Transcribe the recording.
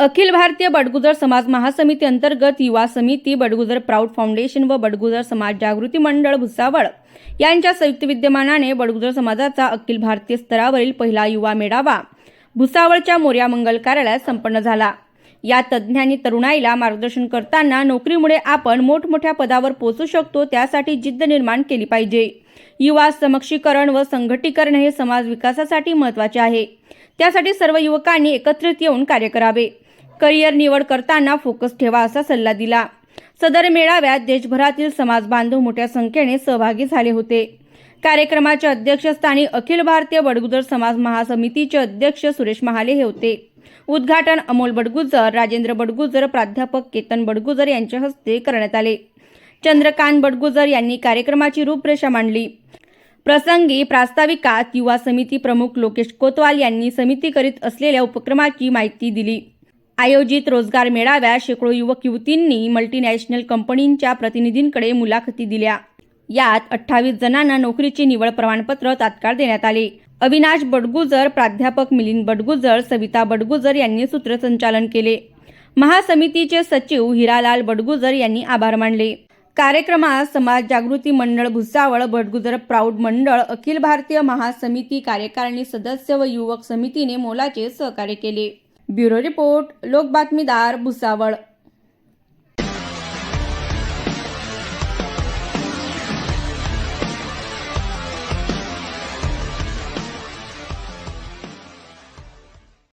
अखिल भारतीय बडगुजर समाज महासमिती अंतर्गत युवा समिती बडगुजर प्राऊड फाउंडेशन व बडगुजर समाज जागृती मंडळ भुसावळ यांच्या संयुक्त विद्यमानाने बडगुजर समाजाचा अखिल भारतीय स्तरावरील पहिला युवा मेळावा भुसावळच्या मोर्या मंगल कार्यालयात संपन्न झाला. या तज्ज्ञांनी तरुणाईला मार्गदर्शन करताना नोकरीमुळे आपण मोठमोठ्या पदावर पोहोचू शकतो त्यासाठी जिद्द निर्माण केली पाहिजे. युवा समक्षीकरण व संघटीकरण हे समाज विकासासाठी महत्त्वाचे आहे. त्यासाठी सर्व युवकांनी एकत्रित येऊन कार्य करावे. करिअर निवड करताना फोकस ठेवा असा सल्ला दिला. सदर मेळाव्यात देशभरातील समाज बांधव मोठ्या संख्येने सहभागी झाले होते. कार्यक्रमाच्या अध्यक्षस्थानी अखिल भारतीय बडगुजर समाज महासमितीचे अध्यक्ष सुरेश महाले हे होते. उद्घाटन अमोल बडगुजर राजेंद्र बडगुजर प्राध्यापक केतन बडगुजर यांच्या हस्ते करण्यात आले. चंद्रकांत बडगुजर यांनी कार्यक्रमाची रूपरेषा मांडली. प्रसंगी प्रास्ताविकात युवा समिती प्रमुख लोकेश कोतवाल यांनी समिती करीत असलेल्या उपक्रमाची माहिती दिली. आयोजित रोजगार मेळाव्यात शेकडो युवक युवतींनी मल्टीनॅशनल कंपनींच्या प्रतिनिधींकडे मुलाखती दिल्या. यात अठ्ठावीस जणांना नोकरीचे निवड प्रमाणपत्र तात्काळ देण्यात आले. अविनाश बडगुजर प्राध्यापक मिलिंद बडगुजर सविता बडगुजर यांनी सूत्रसंचालन केले. महासमितीचे सचिव हिरालाल बडगुजर यांनी आभार मानले. कार्यक्रमात समाज जागृती मंडळ भुसावळ बडगुजर प्राऊड मंडळ अखिल भारतीय महासमिती कार्यकारिणी सदस्य व युवक समितीने मोलाचे सहकार्य केले. ब्युरो रिपोर्ट लोक बातमीदार भुसावळ